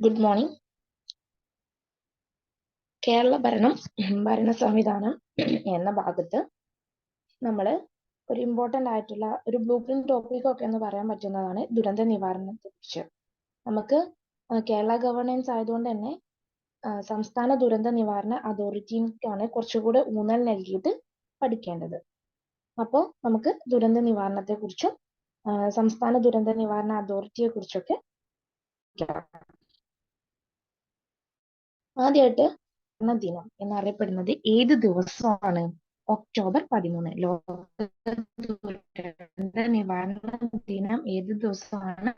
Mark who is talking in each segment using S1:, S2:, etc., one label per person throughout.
S1: Good morning Kerala ഭരണം ഭരണ സംവിധാനം എന്ന ഭാഗത്ത് നമ്മൾ ഒരു ഇമ്പോർട്ടന്റ് ആയിട്ടുള്ള ഒരു ബ്ലൂ പ്രിന്റ് ടോപ്പിക് ഒക്കെ എന്ന് പറയാൻ പറ്റുന്നതാണ് ദുരന്ത നിവാരണത്തെ കുറിച്ച് നമുക്ക് കേരള ഗവർണൻസ് ആയതുകൊണ്ട് തന്നെ സംസ്ഥാന ദുരന്ത നിവാരണ അതോറിറ്റിക്കാണ് കുറച്ചുകൂടെ ഊന്നൽ നൽകിയിട്ട് പഠിക്കേണ്ടത്. അപ്പോൾ നമുക്ക് ദുരന്ത നിവാരണത്തെ കുറിച്ചും സംസ്ഥാന ദുരന്ത നിവാരണ അതോറിറ്റിയെ കുറിച്ചൊക്കെ ആദ്യമായിട്ട് ദിനം എന്നറിയപ്പെടുന്നത് ഏത് ദിവസമാണ്? ഒക്ടോബർ പതിമൂന്ന്. ലോക ദുരന്ത നിവാരണ ദിനം ഏത് ദിവസമാണ്?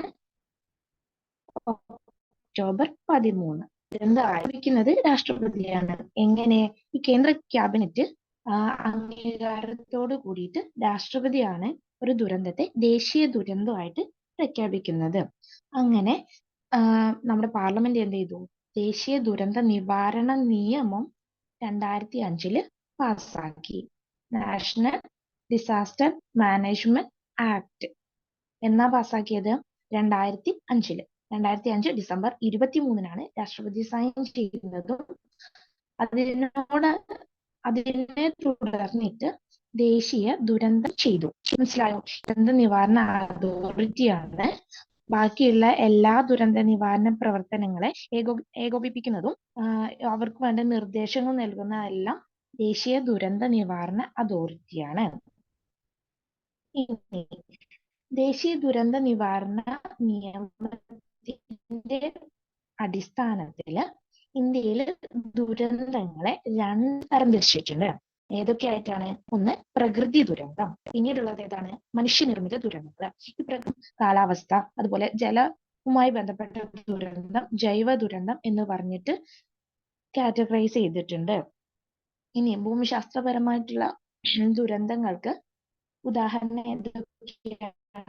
S1: ഒക്ടോബർ പതിമൂന്ന്. ദുരന്ത ആരംഭിക്കുന്നത്? രാഷ്ട്രപതിയാണ്. എങ്ങനെ? ഈ കേന്ദ്ര ക്യാബിനറ്റ് അംഗീകാരത്തോട് കൂടിയിട്ട് രാഷ്ട്രപതിയാണ് ഒരു ദുരന്തത്തെ ദേശീയ ദുരന്തമായിട്ട് പ്രഖ്യാപിക്കുന്നത്. അങ്ങനെ നമ്മുടെ പാർലമെന്റ് എന്ത് ചെയ്തു? ദേശീയ ദുരന്ത നിവാരണ നിയമം രണ്ടായിരത്തി അഞ്ചിൽ പാസ്സാക്കി. National disaster management act. എന്നാ പാസ്സാക്കിയത്? രണ്ടായിരത്തി അഞ്ചിൽ രണ്ടായിരത്തി അഞ്ച് ഡിസംബർ ഇരുപത്തി മൂന്നിനാണ് രാഷ്ട്രപതി സൈൻ ചെയ്യുന്നതും അതിനോട് അതിനെ തുടർന്നിട്ട് ദേശീയ ദുരന്തം ചെയ്തു. മനസ്സിലായോ? ദുരന്ത നിവാരണ അതോറിറ്റിയാണ് ബാക്കിയുള്ള എല്ലാ ദുരന്ത നിവാരണ പ്രവർത്തനങ്ങളെ ഏകോ ഏകോപിപ്പിക്കുന്നതും അവർക്ക് വേണ്ട നിർദ്ദേശങ്ങൾ നൽകുന്ന നൽകുന്നതെല്ലാം ദേശീയ ദുരന്ത നിവാരണ അതോറിറ്റിയാണ്. ദേശീയ ദുരന്ത നിവാരണ നിയമത്തിന്റെ അടിസ്ഥാനത്തിൽ ഇന്ത്യയിൽ ദുരന്തങ്ങളെ രണ്ട് തരം തിരിച്ചിട്ടുണ്ട് ഏതൊക്കെയായിട്ടാണ് ഒന്ന് പ്രകൃതി ദുരന്തം. പിന്നീടുള്ളത് ഏതാണ്? മനുഷ്യനിർമ്മിത ദുരന്തങ്ങൾ. ഈ കാലാവസ്ഥ അതുപോലെ ജലവുമായി ബന്ധപ്പെട്ട ദുരന്തം ജൈവ ദുരന്തം എന്ന് പറഞ്ഞിട്ട് കാറ്റഗറൈസ് ചെയ്തിട്ടുണ്ട്. ഇനി ഭൂമിശാസ്ത്രപരമായിട്ടുള്ള ദുരന്തങ്ങൾക്ക് ഉദാഹരണം എന്തൊക്കെയാണ്?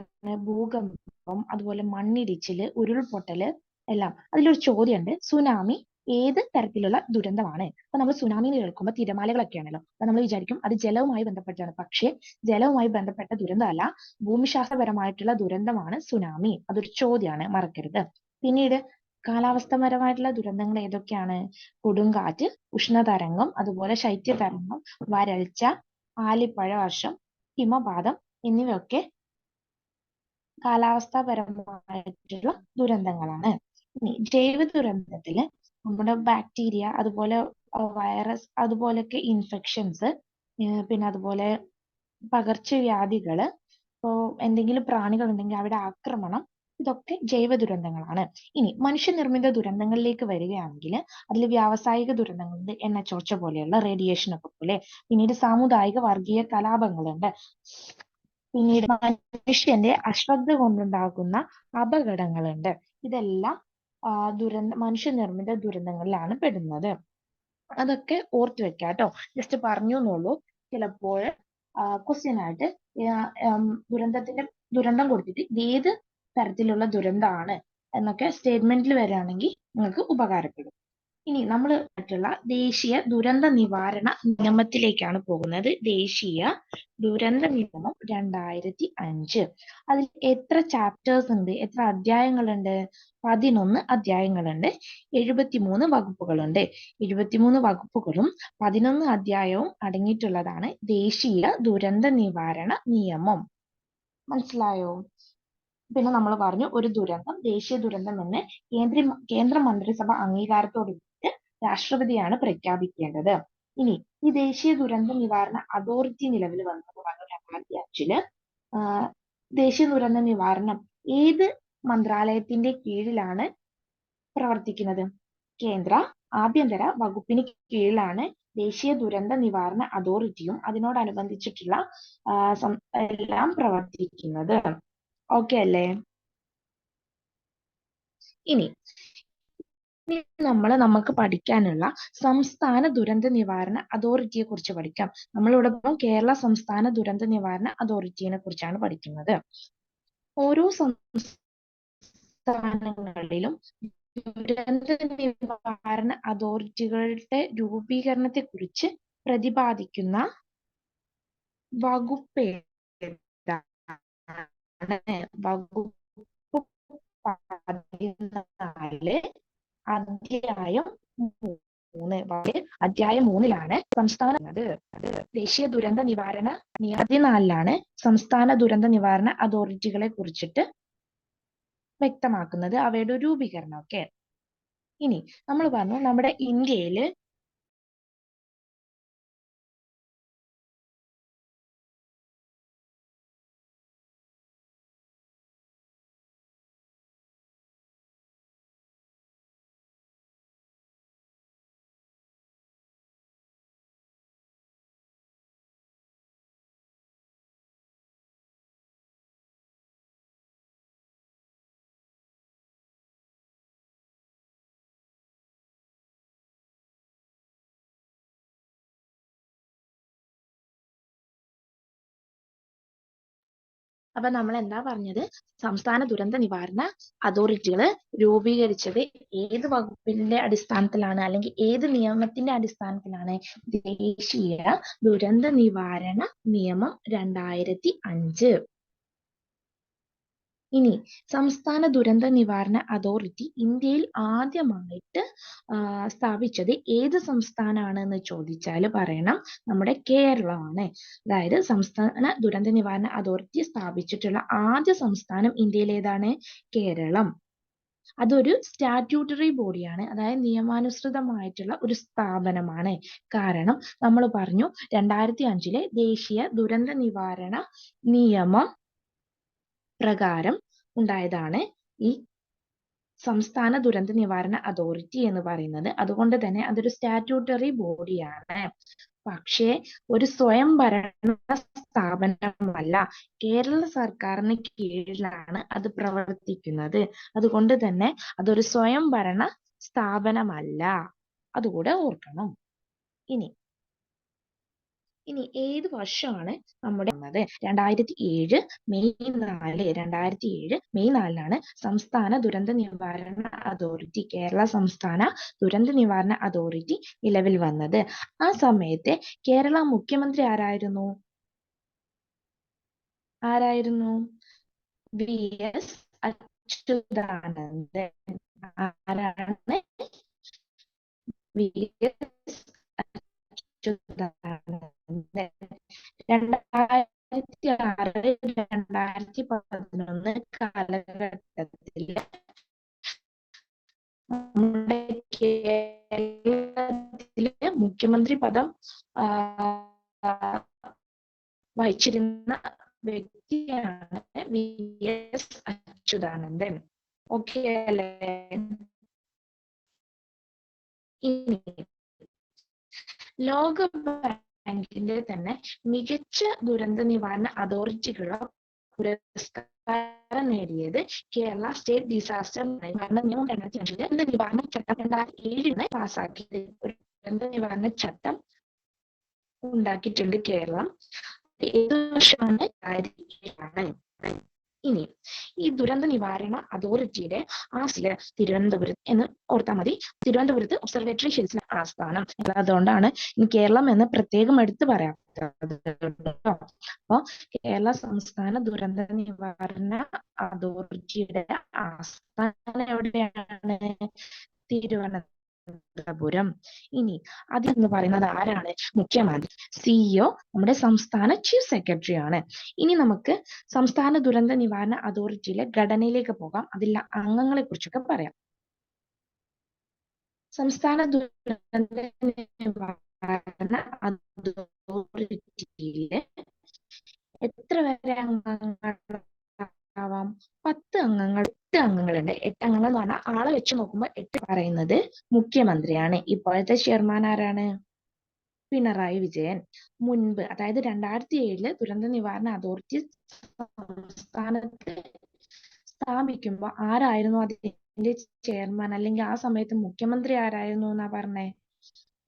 S1: ഭൂകമ്പം അതുപോലെ മണ്ണിടിച്ചിൽ ഉരുൾപൊട്ടൽ എല്ലാം. അതിലൊരു ചോദ്യമുണ്ട്. സുനാമി ഏത് തരത്തിലുള്ള ദുരന്തമാണ്? അപ്പൊ നമ്മൾ സുനാമി കേൾക്കുമ്പോൾ തിരമാലകളൊക്കെയാണല്ലോ. അപ്പൊ നമ്മൾ വിചാരിക്കും അത് ജലവുമായി ബന്ധപ്പെട്ടാണ്. പക്ഷേ ജലവുമായി ബന്ധപ്പെട്ട ദുരന്തമല്ല ഭൂമിശാസ്ത്രപരമായിട്ടുള്ള ദുരന്തമാണ് സുനാമി അതൊരു ചോദ്യമാണ് മറക്കരുത്. പിന്നീട് കാലാവസ്ഥപരമായിട്ടുള്ള ദുരന്തങ്ങൾ ഏതൊക്കെയാണ്? കൊടുങ്കാറ്റ് ഉഷ്ണതരംഗം അതുപോലെ ശൈത്യതരംഗം വരൾച്ച ആലിപ്പഴ വർഷം ഹിമപാതം എന്നിവയൊക്കെ കാലാവസ്ഥാപരമായിട്ടുള്ള ദുരന്തങ്ങളാണ്. ഇനി ജൈവ ദുരന്തത്തിൽ നമ്മുടെ ബാക്ടീരിയ അതുപോലെ വൈറസ് അതുപോലൊക്കെ ഇൻഫെക്ഷൻസ് പിന്നെ അതുപോലെ പകർച്ചവ്യാധികൾ ഇപ്പോ എന്തെങ്കിലും പ്രാണികൾ ഉണ്ടെങ്കിൽ അവിടെ ആക്രമണം ഇതൊക്കെ ജൈവ ദുരന്തങ്ങളാണ്. ഇനി മനുഷ്യനിർമ്മിത ദുരന്തങ്ങളിലേക്ക് വരികയാണെങ്കിൽ അതിൽ വ്യാവസായിക ദുരന്തങ്ങളുണ്ട് എണ്ണച്ചോർച്ച പോലെയുള്ള റേഡിയേഷൻ ഒക്കെ പോലെ. പിന്നീട് സാമുദായിക വർഗീയ കലാപങ്ങളുണ്ട്. പിന്നീട് മനുഷ്യന്റെ അശ്രദ്ധ കൊണ്ടുണ്ടാകുന്ന അപകടങ്ങളുണ്ട്. ഇതെല്ലാം ദുരന്ത മനുഷ്യനിർമ്മിത ദുരന്തങ്ങളിലാണ് പെടുന്നത്. അതൊക്കെ ഓർത്തു വെക്കുക കേട്ടോ ജസ്റ്റ് പറഞ്ഞു എന്നുള്ളൂ ചിലപ്പോൾ ക്വസ്റ്റ്യൻ ആയിട്ട് ദുരന്തത്തിന്റെ ദുരന്തം കൊടുത്തിട്ട് ഏത് തരത്തിലുള്ള ദുരന്തമാണ് എന്നൊക്കെ സ്റ്റേറ്റ്മെന്റിൽ വരികയാണെങ്കിൽ നിങ്ങൾക്ക് ഉപകാരപ്പെടും. ഇനി നമ്മൾ മറ്റുള്ള ദേശീയ ദുരന്ത നിവാരണ നിയമത്തിലേക്കാണ് പോകുന്നത്. ദേശീയ ദുരന്ത നിയമം രണ്ടായിരത്തി അഞ്ച്. അതിൽ എത്ര ചാപ്റ്റേഴ്സ് ഉണ്ട്? എത്ര അധ്യായങ്ങളുണ്ട്? പതിനൊന്ന് അധ്യായങ്ങളുണ്ട്. എഴുപത്തിമൂന്ന് വകുപ്പുകളുണ്ട്. എഴുപത്തിമൂന്ന് വകുപ്പുകളും പതിനൊന്ന് അധ്യായവും അടങ്ങിയിട്ടുള്ളതാണ് ദേശീയ ദുരന്ത നിവാരണ നിയമം. മനസ്സിലായോ? പിന്നെ നമ്മൾ പറഞ്ഞു ഒരു ദുരന്തം ദേശീയ ദുരന്തം എന്ന് കേന്ദ്ര കേന്ദ്ര മന്ത്രിസഭ അംഗീകാരത്തോട് രാഷ്ട്രപതിയാണ് പ്രഖ്യാപിക്കേണ്ടത്. ഇനി ഈ ദേശീയ ദുരന്ത നിവാരണ അതോറിറ്റി നിലവിൽ വന്നത് രണ്ടായിരത്തി അഞ്ചിൽ ദേശീയ ദുരന്ത നിവാരണം ഏത് മന്ത്രാലയത്തിന്റെ കീഴിലാണ് പ്രവർത്തിക്കുന്നത്? കേന്ദ്ര ആഭ്യന്തര വകുപ്പിന് കീഴിലാണ് ദേശീയ ദുരന്ത നിവാരണ അതോറിറ്റിയും അതിനോടനുബന്ധിച്ചിട്ടുള്ള എല്ലാം പ്രവർത്തിക്കുന്നത്. ഓക്കെ അല്ലേ? ഇനി നമ്മൾ നമുക്ക് പഠിക്കാനുള്ള സംസ്ഥാന ദുരന്ത നിവാരണ അതോറിറ്റിയെ കുറിച്ച് പഠിക്കാം. നമ്മളിവിടെ കേരള സംസ്ഥാന ദുരന്ത നിവാരണ അതോറിറ്റിയെ കുറിച്ചാണ് പഠിക്കുന്നത്. ഓരോ സംസ്ഥാനങ്ങളിലും ദുരന്ത നിവാരണ അതോറിറ്റികളുടെ രൂപീകരണത്തെ കുറിച്ച് പ്രതിപാദിക്കുന്ന വകുപ്പ് വകുപ്പ് അധ്യായം മൂന്ന്. അധ്യായം മൂന്നിലാണ് സംസ്ഥാന ദേശീയ ദുരന്ത നിവാരണ പതിനാലിലാണ് സംസ്ഥാന ദുരന്ത നിവാരണ അതോറിറ്റികളെ കുറിച്ചിട്ട് വ്യക്തമാക്കുന്നത്. അവയുടെ രൂപീകരണം ഒക്കെ. ഇനി നമ്മൾ പറഞ്ഞു നമ്മുടെ ഇന്ത്യയിൽ അപ്പൊ നമ്മൾ എന്താ പറഞ്ഞത്? സംസ്ഥാന ദുരന്ത നിവാരണ അതോറിറ്റികൾ രൂപീകരിച്ചത് ഏത് വകുപ്പിന്റെ അടിസ്ഥാനത്തിലാണ്? അല്ലെങ്കിൽ ഏത് നിയമത്തിന്റെ അടിസ്ഥാനത്തിലാണ്? ദേശീയ ദുരന്ത നിവാരണ നിയമം രണ്ടായിരത്തി അഞ്ച്. ഇനി സംസ്ഥാന ദുരന്ത നിവാരണ അതോറിറ്റി ഇന്ത്യയിൽ ആദ്യമായിട്ട് സ്ഥാപിച്ചത് ഏത് സംസ്ഥാനമാണ് എന്ന് ചോദിച്ചാൽ പറയണം നമ്മുടെ കേരളമാണ്. അതായത് സംസ്ഥാന ദുരന്ത നിവാരണ അതോറിറ്റി സ്ഥാപിച്ചിട്ടുള്ള ആദ്യ സംസ്ഥാനം ഇന്ത്യയിൽ ഏതാണ്? കേരളം. അതൊരു സ്റ്റാറ്റ്യൂട്ടറി ബോഡിയാണ് അതായത് നിയമാനുസൃതമായിട്ടുള്ള ഒരു സ്ഥാപനമാണ്. കാരണം നമ്മൾ പറഞ്ഞു രണ്ടായിരത്തി അഞ്ചിലെ ദേശീയ ദുരന്ത നിവാരണ നിയമം പ്രകാരം ഉണ്ടായതാണ് ഈ സംസ്ഥാന ദുരന്ത നിവാരണ അതോറിറ്റി എന്ന് പറയുന്നത്. അതുകൊണ്ട് തന്നെ അതൊരു സ്റ്റാറ്റ്യൂട്ടറി ബോഡിയാണ്. പക്ഷേ ഒരു സ്വയം ഭരണ സ്ഥാപനമല്ല. കേരള സർക്കാരിന് കീഴിലാണ് അത് പ്രവർത്തിക്കുന്നത്. അതുകൊണ്ട് തന്നെ അതൊരു സ്വയം ഭരണ സ്ഥാപനമല്ല. അതുകൂടെ ഓർക്കണം. ഇനി ഇനി ഏത് വർഷമാണ് നമ്മുടെ വന്നത്? രണ്ടായിരത്തി ഏഴ് മെയ് നാല് രണ്ടായിരത്തി ഏഴ് മെയ് നാലിനാണ് സംസ്ഥാന ദുരന്ത നിവാരണ അതോറിറ്റി കേരള സംസ്ഥാന ദുരന്ത നിവാരണ അതോറിറ്റി നിലവിൽ വന്നത്. ആ സമയത്തെ കേരള മുഖ്യമന്ത്രി ആരായിരുന്നു? ആരായിരുന്നു? V S Achuthanandan. ആരാണ്? വി എസ് രണ്ടായിരത്തി ആറ് രണ്ടായിരത്തി പതിനൊന്ന് നമ്മുടെ മുഖ്യമന്ത്രി പദം വഹിച്ചിരുന്ന വ്യക്തിയാണ് വി എസ് അച്യുതാനന്ദൻ. ഓക്കെ അല്ലേ? ഇനി ലോക ബാങ്കിന്റെ തന്നെ മികച്ച ദുരന്ത നിവാരണ അതോറിറ്റിക്കുള്ള പുരസ്കാരം നേടിയത് കേരള സ്റ്റേറ്റ് ഡിസാസ്റ്റർ നിവാരണ നിയമം രണ്ടായിരത്തി അഞ്ചിൽ ദുരന്ത നിവാരണ ചട്ടം രണ്ടായിരത്തി ഏഴിന് പാസ്സാക്കിയത് ഒരു ദുരന്ത നിവാരണ ചട്ടം ഉണ്ടാക്കിയിട്ടുണ്ട് കേരളം. ഏത് വർഷമാണ്? രണ്ടായിരത്തി ഏഴാണ് ഇനി ഈ ദുരന്ത നിവാരണ അതോറിറ്റിയുടെ ആസിൽ തിരുവനന്തപുരത്ത് എന്ന് ഓർത്താൽ മതി. തിരുവനന്തപുരത്ത് ഒബ്സർവേറ്ററി ഹിൽസിന് ആസ്ഥാനം. അതുകൊണ്ടാണ് ഇനി കേരളം എന്ന് പ്രത്യേകം എടുത്തു പറയാം. അപ്പൊ കേരള സംസ്ഥാന ദുരന്ത നിവാരണ അതോറിറ്റിയുടെ ആസ്ഥാനം എവിടെയാണ്? തിരുവനന്തപുരം. തിരുവനന്തപുരം ഇനി അതെന്ന് പറയുന്നത് ആരാണ്? മുഖ്യമന്ത്രി സിഇഒ നമ്മുടെ സംസ്ഥാന ചീഫ് സെക്രട്ടറി ആണ്. ഇനി നമുക്ക് സംസ്ഥാന ദുരന്ത നിവാരണ അതോറിറ്റിയിലെ ഘടനയിലേക്ക് പോകാം. അതിലെ അംഗങ്ങളെ കുറിച്ചൊക്കെ പറയാം. സംസ്ഥാന ദുരന്ത നിവാരണ അതോറിറ്റിയിലെ എത്ര വരെ അംഗങ്ങൾ ആവാം. പത്ത് അംഗങ്ങൾ എട്ട് അംഗങ്ങളുണ്ട്. എട്ട് അംഗങ്ങൾ എന്ന് പറഞ്ഞാൽ ആളെ വെച്ച് നോക്കുമ്പോൾ എട്ട് പറയുന്നത് മുഖ്യമന്ത്രിയാണ്. ഇപ്പോഴത്തെ ചെയർമാൻ ആരാണ്? പിണറായി വിജയൻ. മുൻപ് അതായത് രണ്ടായിരത്തി ഏഴിൽ ദുരന്ത നിവാരണ അതോറിറ്റി സംസ്ഥാനത്ത് സ്ഥാപിക്കുമ്പോൾ ആരായിരുന്നു അതിന്റെ ചെയർമാൻ? അല്ലെങ്കിൽ ആ സമയത്ത് മുഖ്യമന്ത്രി ആരായിരുന്നു എന്നാ പറഞ്ഞേ?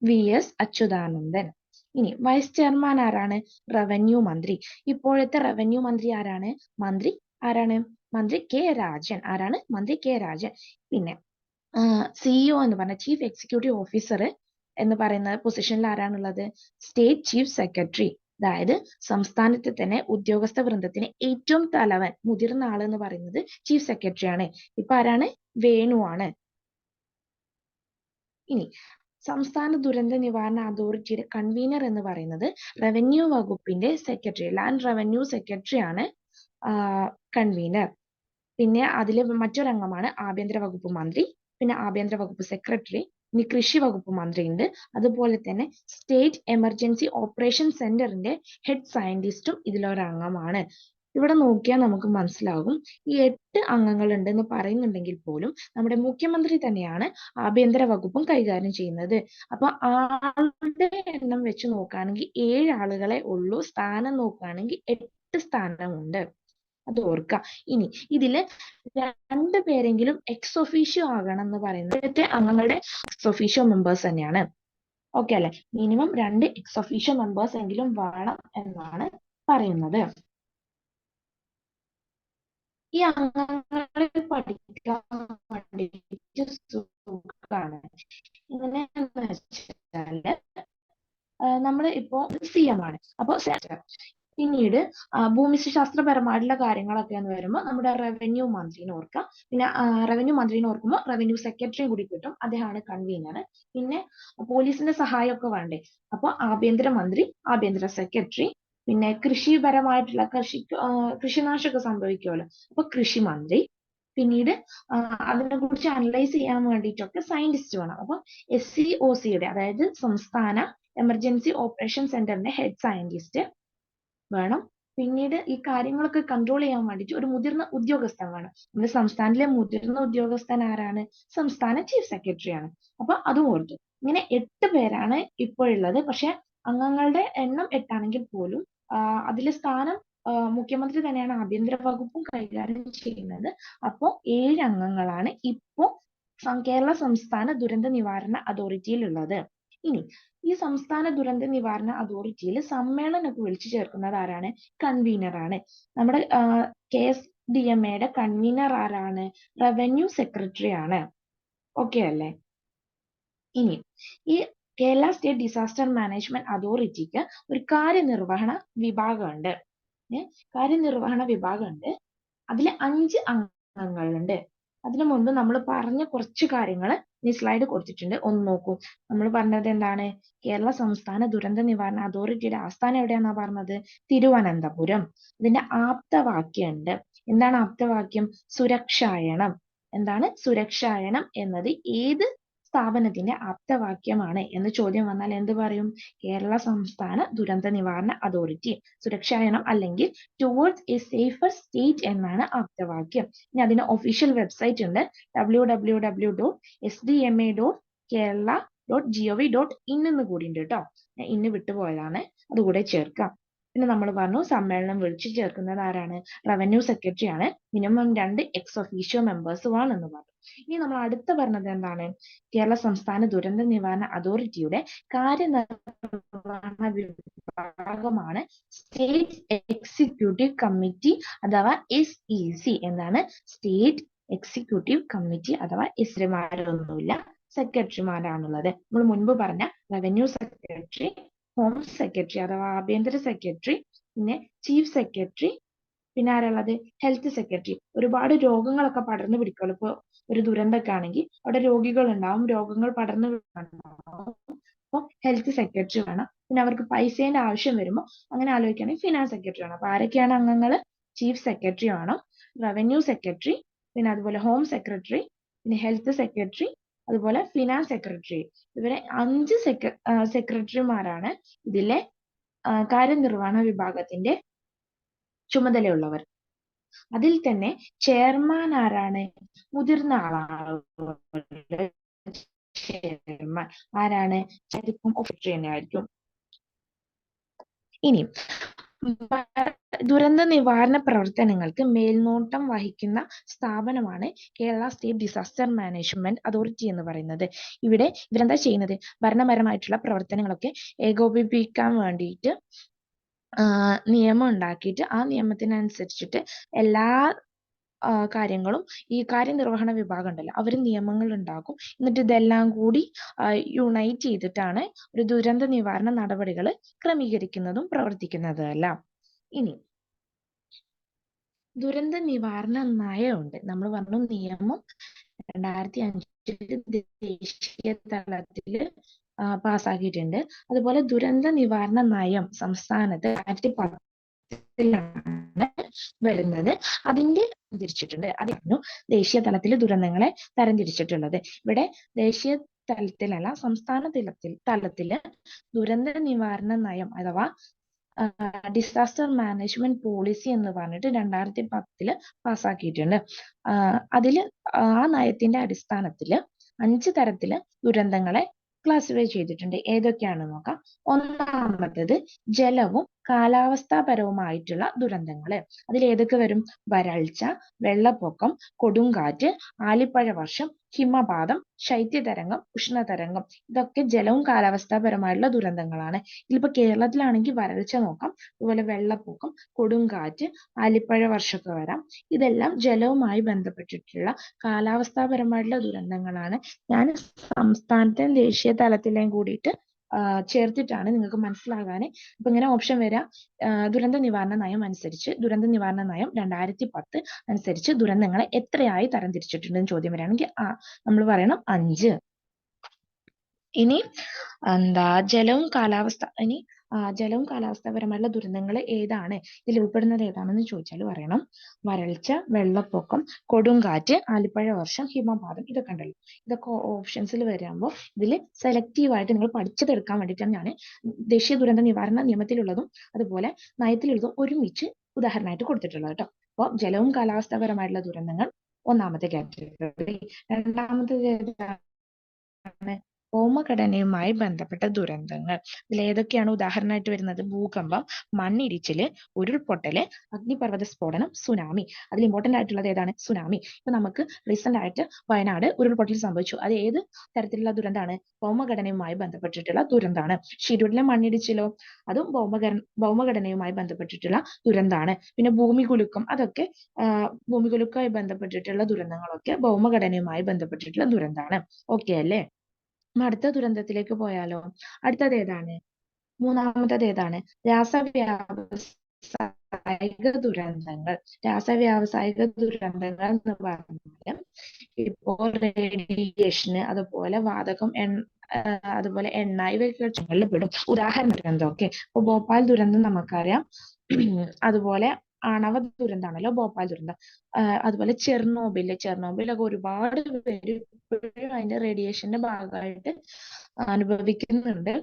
S1: V S Achuthanandan. ഇനി വൈസ് ചെയർമാൻ ആരാണ്? റവന്യൂ മന്ത്രി. ഇപ്പോഴത്തെ റവന്യൂ മന്ത്രി ആരാണ്? മന്ത്രി ആരാണ്? മന്ത്രി കെ രാജൻ. ആരാണ്? മന്ത്രി കെ രാജൻ. പിന്നെ സിഇഒ എന്ന് പറഞ്ഞ ചീഫ് എക്സിക്യൂട്ടീവ് ഓഫീസർ എന്ന് പറയുന്ന പൊസിഷനിൽ ആരാണുള്ളത്? സ്റ്റേറ്റ് ചീഫ് സെക്രട്ടറി അതായത് സംസ്ഥാനത്തെ തന്നെ ഉദ്യോഗസ്ഥ വൃന്ദത്തിന് ഏറ്റവും തലവൻ മുതിർന്ന ആൾ എന്ന് പറയുന്നത് ചീഫ് സെക്രട്ടറി ആണ്. ഇപ്പൊ ആരാണ്? വേണു ആണ്. ഇനി സംസ്ഥാന ദുരന്ത നിവാരണ അതോറിറ്റിയുടെ കൺവീനർ എന്ന് പറയുന്നത് റവന്യൂ വകുപ്പിന്റെ സെക്രട്ടറി ലാൻഡ് റവന്യൂ സെക്രട്ടറി ആണ്. കൺവീനർ പിന്നെ അതിൽ മറ്റൊരംഗമാണ് ആഭ്യന്തര വകുപ്പ് മന്ത്രി പിന്നെ ആഭ്യന്തര വകുപ്പ് സെക്രട്ടറി ഇനി കൃഷി വകുപ്പ് മന്ത്രി ഉണ്ട് അതുപോലെ തന്നെ സ്റ്റേറ്റ് എമർജൻസി ഓപ്പറേഷൻ സെന്ററിന്റെ ഹെഡ് സയന്റിസ്റ്റും ഇതിലൊരംഗമാണ്. ഇവിടെ നോക്കിയാൽ നമുക്ക് മനസ്സിലാകും. ഈ എട്ട് അംഗങ്ങൾ ഉണ്ടെന്ന് പറയുന്നുണ്ടെങ്കിൽ പോലും നമ്മുടെ മുഖ്യമന്ത്രി തന്നെയാണ് ആഭ്യന്തര വകുപ്പും കൈകാര്യം ചെയ്യുന്നത്. അപ്പൊ ആളുടെ എണ്ണം വെച്ച് നോക്കുകയാണെങ്കിൽ ഏഴ് ആളുകളെ ഉള്ളൂ. സ്ഥാനം നോക്കുകയാണെങ്കിൽ എട്ട് സ്ഥാനമുണ്ട്. അത് ഓർക്കുക ഇനി ഇതിൽ രണ്ട് പേരെങ്കിലും എക്സ് ഒഫീഷ്യോ ആകണം എന്ന് പറയുന്നത് അംഗങ്ങളുടെ എക്സ് ഒഫീഷ്യോ മെമ്പേഴ്സ് തന്നെയാണ്. ഓക്കെ അല്ലെ? മിനിമം രണ്ട് എക്സ് ഒഫീഷ്യോ മെമ്പേഴ്സ് എങ്കിലും വേണം എന്നാണ് പറയുന്നത്. ഈ അംഗങ്ങളെ പഠിക്കാൻ വേണ്ടിയിട്ട് സുഖാണ്. എങ്ങനെയാന്ന് വെച്ചാൽ നമ്മൾ ഇപ്പോ സി എം ആണ്. അപ്പൊ പിന്നീട് ഭൂമിശാസ്ത്രപരമായിട്ടുള്ള കാര്യങ്ങളൊക്കെ എന്ന് വരുമ്പോൾ നമ്മുടെ റവന്യൂ മന്ത്രിനെ ഓർക്കാം പിന്നെ റവന്യൂ മന്ത്രിനെ ഓർക്കുമ്പോൾ റവന്യൂ സെക്രട്ടറിയും കൂടി കിട്ടും. അദ്ദേഹമാണ് കൺവീനർ പിന്നെ പോലീസിന്റെ സഹായമൊക്കെ വേണ്ടേ? അപ്പോൾ ആഭ്യന്തര മന്ത്രി ആഭ്യന്തര സെക്രട്ടറി പിന്നെ കൃഷിപരമായിട്ടുള്ള കൃഷി കൃഷിനാശമൊക്കെ സംഭവിക്കുമല്ലോ? അപ്പൊ കൃഷി മന്ത്രി. പിന്നീട് അതിനെ കുറിച്ച് അനലൈസ് ചെയ്യാൻ വേണ്ടിയിട്ടൊക്കെ സയന്റിസ്റ്റ് വേണം. അപ്പൊ എസ് സി ഒ സിയുടെ അതായത് സംസ്ഥാന എമർജൻസി ഓപ്പറേഷൻ സെന്ററിന്റെ ഹെഡ് സയന്റിസ്റ്റ് വേണം. പിന്നീട് ഈ കാര്യങ്ങളൊക്കെ കൺട്രോൾ ചെയ്യാൻ വേണ്ടിയിട്ട് ഒരു മുതിർന്ന ഉദ്യോഗസ്ഥൻ വേണം. നമ്മുടെ സംസ്ഥാനത്തിലെ മുതിർന്ന ഉദ്യോഗസ്ഥൻ ആരാണ്? സംസ്ഥാന ചീഫ് സെക്രട്ടറി ആണ്. അപ്പൊ അതും ഓർത്തു. ഇങ്ങനെ എട്ട് പേരാണ് ഇപ്പോഴുള്ളത് പക്ഷെ അംഗങ്ങളുടെ എണ്ണം എട്ടാണെങ്കിൽ പോലും അതിലെ സ്ഥാനം മുഖ്യമന്ത്രി തന്നെയാണ് ആഭ്യന്തര വകുപ്പും കൈകാര്യം ചെയ്യുന്നത്. അപ്പോൾ ഏഴ് അംഗങ്ങളാണ് ഇപ്പോ കേരള സംസ്ഥാന ദുരന്ത നിവാരണ അതോറിറ്റിയിൽ ഉള്ളത് ഇനി ഈ സംസ്ഥാന ദുരന്ത നിവാരണ അതോറിറ്റിയിൽ സമ്മേളനമൊക്കെ വിളിച്ചു ചേർക്കുന്നത് ആരാണ്? കൺവീനർ ആണ്. നമ്മുടെ കെ എസ് ഡി എം എയുടെ കൺവീനർ ആരാണ്? റവന്യൂ സെക്രട്ടറി ആണ്. ഓക്കെ അല്ലേ? ഇനി ഈ കേരള സ്റ്റേറ്റ് ഡിസാസ്റ്റർ മാനേജ്മെന്റ് അതോറിറ്റിക്ക് ഒരു കാര്യനിർവഹണ വിഭാഗമുണ്ട്. കാര്യനിർവഹണ വിഭാഗമുണ്ട്. അതിൽ അഞ്ച് അംഗങ്ങളുണ്ട്. അതിനു മുൻപ് നമ്മൾ പറഞ്ഞ കുറച്ച് കാര്യങ്ങൾ ഈ സ്ലൈഡ് കൊടുത്തിട്ടുണ്ട്. ഒന്ന് നോക്കൂ. നമ്മൾ പറഞ്ഞത് എന്താണ്? കേരള സംസ്ഥാന ദുരന്ത നിവാരണ അതോറിറ്റിയുടെ ആസ്ഥാനം എവിടെയാണെന്നാ പറഞ്ഞത്? തിരുവനന്തപുരം. ഇതിന്റെ ആപ്തവാക്യമുണ്ട്. എന്താണ് ആപ്തവാക്യം? സുരക്ഷായണം. എന്താണ്? സുരക്ഷായണം എന്നത് ഏത് സ്ഥാപനത്തിന്റെ ആപ്തവാക്യമാണ്. എന്ന് ചോദ്യം വന്നാൽ എന്ത് പറയും? കേരള സംസ്ഥാന ദുരന്ത നിവാരണ അതോറിറ്റി സുരക്ഷായനം അല്ലെങ്കിൽ ടുവേർഡ്സ് എ സേഫർ സ്റ്റേറ്റ് എന്നാണ് ആപ്തവാക്യം. ഇനി അതിന് ഒഫീഷ്യൽ വെബ്സൈറ്റ് ഉണ്ട്. W W W dot S D M A dot Kerala dot G O V dot in എന്ന് കൂടി ഉണ്ട് കേട്ടോ. ഇന്ന് വിട്ടുപോയതാണ്. അതുകൂടെ ചേർക്കാം. പിന്നെ നമ്മൾ പറഞ്ഞു സമ്മേളനം വിളിച്ചു ചേർക്കുന്നത് ആരാണ്? റവന്യൂ സെക്രട്ടറി ആണ്. മിനിമം രണ്ട് എക്സ് ഒഫീഷ്യോ മെമ്പേഴ്സ് എന്ന് പറഞ്ഞു. ഇനി നമ്മൾ അടുത്ത പറഞ്ഞത് എന്താണ്? കേരള സംസ്ഥാന ദുരന്ത നിവാരണ അതോറിറ്റിയുടെ കാര്യനിർവഹണ വിഭാഗമാണ് സ്റ്റേറ്റ് എക്സിക്യൂട്ടീവ് കമ്മിറ്റി അഥവാ എസ് ഇ സി എന്താണ്? സ്റ്റേറ്റ് എക്സിക്യൂട്ടീവ് കമ്മിറ്റി അഥവാ എസ്മാരൊന്നുമില്ല സെക്രട്ടറിമാരാണുള്ളത് നമ്മൾ മുൻപ് പറഞ്ഞ റവന്യൂ സെക്രട്ടറി ഹോം സെക്രട്ടറി അഥവാ ആഭ്യന്തര സെക്രട്ടറി പിന്നെ ചീഫ് സെക്രട്ടറി പിന്നെ ആരുള്ളത്? ഹെൽത്ത് സെക്രട്ടറി ഒരുപാട് രോഗങ്ങളൊക്കെ പടർന്നു പിടിക്കുള്ളൂ ഇപ്പൊ ഒരു ദുരന്തമൊക്കെ ആണെങ്കിൽ അവിടെ രോഗികൾ ഉണ്ടാവും രോഗങ്ങൾ പടർന്നു അപ്പോൾ ഹെൽത്ത് സെക്രട്ടറി വേണം. പിന്നെ അവർക്ക് പൈസേന്റെ ആവശ്യം വരുമ്പോൾ അങ്ങനെ ആലോചിക്കുകയാണെങ്കിൽ ഫിനാൻസ് സെക്രട്ടറി വേണം. അപ്പൊ ആരൊക്കെയാണ് അംഗങ്ങൾ? ചീഫ് സെക്രട്ടറി വേണം. റവന്യൂ സെക്രട്ടറി പിന്നെ അതുപോലെ ഹോം സെക്രട്ടറി പിന്നെ ഹെൽത്ത് സെക്രട്ടറി അതുപോലെ ഫിനാൻസ് സെക്രട്ടറി ഇവരെ അഞ്ച് സെക്ര സെക്രട്ടറിമാരാണ് ഇതിലെ കാര്യനിർവഹണ വിഭാഗത്തിന്റെ ചുമതലയുള്ളവർ. അതിൽ തന്നെ ചെയർമാൻ ആരാണ്? മുതിർന്ന ആളാണ്. ചെയർമാൻ ആരാണ്? ആയിരിക്കും ഇനി ദുരന്ത നിവാരണ പ്രവർത്തനങ്ങൾക്ക് മേൽനോട്ടം വഹിക്കുന്ന സ്ഥാപനമാണ് Kerala state disaster management authority എന്ന് പറയുന്നത്. ഇവിടെ ഇവരെന്താ ചെയ്യുന്നത്? ഭരണപരമായിട്ടുള്ള പ്രവർത്തനങ്ങളൊക്കെ ഏകോപിപ്പിക്കാൻ വേണ്ടിയിട്ട് നിയമം ഉണ്ടാക്കിയിട്ട് ആ നിയമത്തിനനുസരിച്ചിട്ട് എല്ലാ കാര്യങ്ങളും ഈ കാര്യനിർവഹണ വിഭാഗം ഉണ്ടല്ലോ അവർ നിയമങ്ങൾ ഉണ്ടാക്കും എന്നിട്ട് ഇതെല്ലാം കൂടി യുണൈറ്റ് ചെയ്തിട്ടാണ് ഒരു ദുരന്ത നിവാരണ നടപടികൾ ക്രമീകരിക്കുന്നതും പ്രവർത്തിക്കുന്നതും എല്ലാം ഇനി ദുരന്ത നിവാരണ നയമുണ്ട്. നമ്മൾ പറഞ്ഞു നിയമം രണ്ടായിരത്തി അഞ്ച് ദേശീയ തലത്തിൽ പാസ്സാക്കിയിട്ടുണ്ട്. അതുപോലെ ദുരന്ത നിവാരണ നയം സംസ്ഥാനത്ത് ആയിരത്തി പത്തിലാണ് വരുന്നത്. അതിന്റെ തിരിച്ചിട്ടുണ്ട് അതായിരുന്നു ദേശീയ തലത്തിൽ ദുരന്തങ്ങളെ തരംതിരിച്ചിട്ടുള്ളത്. ഇവിടെ ദേശീയ തലത്തിലല്ല സംസ്ഥാന തലത്തിൽ തലത്തിൽ ദുരന്ത നിവാരണ നയം അഥവാ ഡിസാസ്റ്റർ മാനേജ്മെന്റ് പോളിസി എന്ന് പറഞ്ഞിട്ട് രണ്ടായിരത്തി പത്തിൽ പാസ്സാക്കിയിട്ടുണ്ട് അതിൽ ആ നയത്തിന്റെ അടിസ്ഥാനത്തിൽ അഞ്ച് തരത്തിൽ ദുരന്തങ്ങളെ ക്ലാസിഫൈ ചെയ്തിട്ടുണ്ട്. ഏതൊക്കെയാണെന്ന് നോക്കാം. ഒന്നാമത്തേത് ജലവും കാലാവസ്ഥാപരവുമായിട്ടുള്ള ദുരന്തങ്ങൾ അതിൽ ഏതൊക്കെ വരും? വരൾച്ച വെള്ളപ്പൊക്കം കൊടുങ്കാറ്റ് ആലിപ്പഴ വർഷം ഹിമപാതം ശൈത്യതരംഗം ഉഷ്ണതരംഗം. ഇതൊക്കെ ജലവും കാലാവസ്ഥാപരമായിട്ടുള്ള ദുരന്തങ്ങളാണ്. ഇതിലിപ്പോ കേരളത്തിലാണെങ്കിൽ വരൾച്ച നോക്കാം. അതുപോലെ വെള്ളപ്പൊക്കം കൊടുങ്കാറ്റ് ആലിപ്പഴ വർഷമൊക്കെ വരാം. ഇതെല്ലാം ജലവുമായി ബന്ധപ്പെട്ടിട്ടുള്ള കാലാവസ്ഥാപരമായിട്ടുള്ള ദുരന്തങ്ങളാണ്. ഞാൻ സംസ്ഥാനത്തെയും ദേശീയ തലത്തിലെയും കൂടിയിട്ട് ചേർത്തിട്ടാണ് നിങ്ങൾക്ക് മനസ്സിലാകാൻ ഇപ്പൊ ഇങ്ങനെ ഓപ്ഷൻ വരാം. ദുരന്ത നിവാരണ നയം അനുസരിച്ച് ദുരന്ത നിവാരണ നയം രണ്ടായിരത്തി പത്ത് അനുസരിച്ച് ദുരന്തങ്ങളെ എത്രയായി തരംതിരിച്ചിട്ടുണ്ടെന്ന് ചോദ്യം വരികയാണെങ്കിൽ ആ നമ്മൾ പറയണം അഞ്ച്. ഇനി എന്താ ജലവും കാലാവസ്ഥ ഇനി ജലവും കാലാവസ്ഥാപരമായുള്ള ദുരന്തങ്ങൾ ഏതാണ്? ഇതിൽ ഉൾപ്പെടുന്നത് ഏതാണെന്ന് ചോദിച്ചാൽ പറയണം. വരൾച്ച വെള്ളപ്പൊക്കം കൊടുങ്കാറ്റ് ആലിപ്പഴ വർഷം ഹിമപാതം ഇതൊക്കെ ഉണ്ടല്ലോ. ഇതൊക്കെ ഓപ്ഷൻസിൽ വരുമ്പോൾ ഇതിൽ സെലക്റ്റീവ് ആയിട്ട് നിങ്ങൾ പഠിച്ചതെടുക്കാൻ വേണ്ടിയിട്ടാണ് ഞാൻ ദേശീയ ദുരന്ത നിവാരണ നിയമത്തിലുള്ളതും അതുപോലെ നയത്തിലുള്ളതും ഒരുമിച്ച് ഉദാഹരണമായിട്ട് കൊടുത്തിട്ടുള്ളത് കേട്ടോ. അപ്പോൾ ജലവും കാലാവസ്ഥാപരമായിട്ടുള്ള ദുരന്തങ്ങൾ ഒന്നാമത്തെ കാറ്റഗറി രണ്ടാമത്തെ ഭൗമഘടനയുമായി ബന്ധപ്പെട്ട ദുരന്തങ്ങൾ. ഇതിൽ ഏതൊക്കെയാണ് ഉദാഹരണമായിട്ട് വരുന്നത്? ഭൂകമ്പം മണ്ണിടിച്ചിൽ ഉരുൾപൊട്ടൽ അഗ്നിപർവത സ്ഫോടനം സുനാമി. അതിൽ ഇമ്പോർട്ടന്റ് ആയിട്ടുള്ളത് ഏതാണ്? സുനാമി. ഇപ്പൊ നമുക്ക് റീസെന്റ് ആയിട്ട് വയനാട് ഉരുൾപൊട്ടൽ സംഭവിച്ചു. അത് ഏത് തരത്തിലുള്ള ദുരന്തമാണ്? ഭൗമഘടനയുമായി ബന്ധപ്പെട്ടിട്ടുള്ള ദുരന്തമാണ്. ഷിരൂരിലെ മണ്ണിടിച്ചിലോ അതും ഭൗമഘടന ഭൗമഘടനയുമായി ബന്ധപ്പെട്ടിട്ടുള്ള ദുരന്തമാണ്. പിന്നെ ഭൂമി കുലുക്കം അതൊക്കെ ഭൂമി കുലുക്കമായി ബന്ധപ്പെട്ടിട്ടുള്ള ദുരന്തങ്ങളൊക്കെ ഭൗമഘടനയുമായി ബന്ധപ്പെട്ടിട്ടുള്ള ദുരന്തമാണ്. ഓക്കെ അല്ലേ? അടുത്ത ദുരന്തത്തിലേക്ക് പോയാലോ? അടുത്തത് ഏതാണ്? മൂന്നാമത്തത് ഏതാണ്? രാസവ്യാവസായിക ദുരന്തങ്ങൾ. രാസവ്യാവസായിക ദുരന്തങ്ങൾ എന്ന് പറഞ്ഞാൽ ഇപ്പോൾ റേഡിയേഷന് അതുപോലെ വാതകം എണ്ണ അതുപോലെ എണ്ണ ഇവയൊക്കെ പെടും. ഉദാഹരണ ദുരന്തം ഓക്കെ ഇപ്പൊ ഭോപ്പാൽ ദുരന്തം നമുക്കറിയാം. അതുപോലെ ആണവ ദുരന്തമാണല്ലോ ഭോപ്പാൽ ദുരന്തം. അതുപോലെ ചെർണോബിൽ ചെർണോബിലൊക്കെ ഒരുപാട് പേര് ഇപ്പോഴും അതിന്റെ റേഡിയേഷന്റെ ഭാഗമായിട്ട് അനുഭവിക്കുന്നുണ്ട്.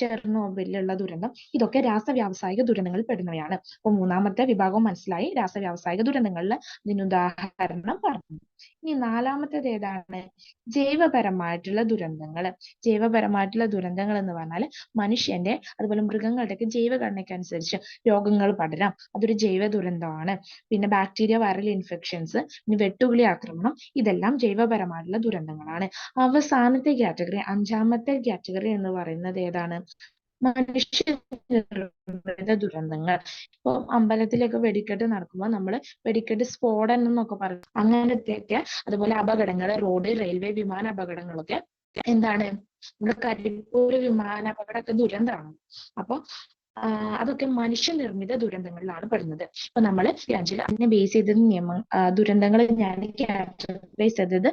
S1: ചെർണോബിലുള്ള ദുരന്തം. ഇതൊക്കെ രാസവ്യാവസായിക ദുരന്തങ്ങളിൽ പെടുന്നവയാണ്. അപ്പൊ മൂന്നാമത്തെ വിഭാഗം മനസ്സിലായി. രാസവ്യാവസായിക ദുരന്തങ്ങളിൽ ഇതിനുദാഹരണം പറഞ്ഞു. ഇനി നാലാമത്തേത് ഏതാണ്? ജൈവപരമായിട്ടുള്ള ദുരന്തങ്ങൾ ജൈവപരമായിട്ടുള്ള ദുരന്തങ്ങൾ എന്ന് പറഞ്ഞാൽ മനുഷ്യന്റെ അതുപോലെ മൃഗങ്ങളുടെയൊക്കെ ജൈവഘടനയ്ക്ക് രോഗങ്ങൾ പടരാം. അതൊരു ജൈവ ദുരന്തമാണ്. പിന്നെ ബാക്ടീരിയ വൈറൽ ഇൻഫെക്ഷൻസ് പിന്നെ വെട്ടുകിളി ആക്രമണം ഇതെല്ലാം ജൈവപരമായിട്ടുള്ള ദുരന്തങ്ങളാണ്. അവസാനത്തെ കാറ്റഗറി അഞ്ചാമത്തെ കാറ്റഗറി എന്ന് പറയുന്നത് ഏതാണ്? മനുഷ്യ ദുരന്തങ്ങൾ. ഇപ്പൊ അമ്പലത്തിലൊക്കെ വെടിക്കെട്ട് നടക്കുമ്പോൾ നമ്മൾ വെടിക്കെട്ട് സ്ഫോടനം എന്നൊക്കെ പറയും. അങ്ങനത്തെയൊക്കെ അതുപോലെ അപകടങ്ങൾ റോഡ് റെയിൽവേ വിമാന അപകടങ്ങളൊക്കെ എന്താണ്? നമ്മുടെ കരിപ്പൂർ വിമാന അപകടമൊക്കെ ദുരന്തമാണ്. അപ്പൊ അതൊക്കെ മനുഷ്യ നിർമ്മിത ദുരന്തങ്ങളിലാണ് പെടുന്നത്. ഇപ്പൊ നമ്മൾ രാജ്യം അതിനെ ബേസ് ചെയ്ത നിയമം ദുരന്തങ്ങൾ ഞാൻ ബേസ് ചെയ്തത്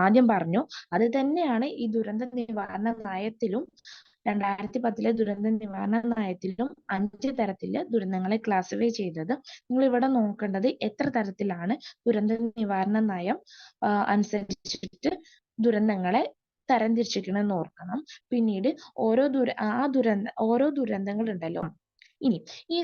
S1: ആദ്യം പറഞ്ഞു. അത് തന്നെയാണ് ഈ ദുരന്ത നിവാരണ നയത്തിലും രണ്ടായിരത്തി പത്തിലെ ദുരന്ത നിവാരണ നയത്തിലും അഞ്ച് തരത്തിൽ ദുരന്തങ്ങളെ ക്ലാസിഫൈ ചെയ്തത്. നിങ്ങൾ ഇവിടെ നോക്കേണ്ടത് എത്ര തരത്തിലാണ് ദുരന്ത നിവാരണ നയം അനുസരിച്ചിട്ട് ദുരന്തങ്ങളെ തരംതിരിച്ചിരിക്കണമെന്ന് ഓർക്കണം. പിന്നീട് ഓരോ ദുര ആ ദുരന്ത ഓരോ ദുരന്തങ്ങൾ ഉണ്ടല്ലോ ഇനി ഈ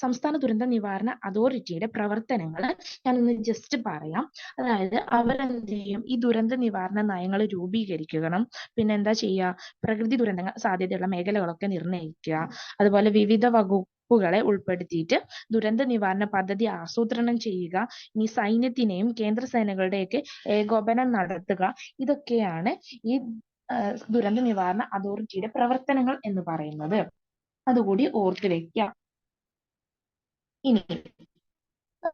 S1: സംസ്ഥാന ദുരന്ത നിവാരണ അതോറിറ്റിയുടെ പ്രവർത്തനങ്ങൾ ഞാനൊന്ന് ജസ്റ്റ് പറയാം. അതായത് അവരെന്ത് ചെയ്യും ഈ ദുരന്ത നിവാരണ നയങ്ങൾ രൂപീകരിക്കണം പിന്നെ എന്താ ചെയ്യുക പ്രകൃതി ദുരന്തങ്ങൾ സാധ്യതയുള്ള മേഖലകളൊക്കെ നിർണയിക്കുക. അതുപോലെ വിവിധ വകുപ്പുകളെ ഉൾപ്പെടുത്തിയിട്ട് ദുരന്ത നിവാരണ പദ്ധതി ആസൂത്രണം ചെയ്യുക. ഇനി സൈന്യത്തിനെയും കേന്ദ്ര സേനകളുടെയൊക്കെ ഏകോപനം നടത്തുക. ഇതൊക്കെയാണ് ഈ ദുരന്ത നിവാരണ അതോറിറ്റിയുടെ പ്രവർത്തനങ്ങൾ എന്ന് പറയുന്നത്. അതുകൂടി ഓർത്ത് വെക്കാം. ഇനി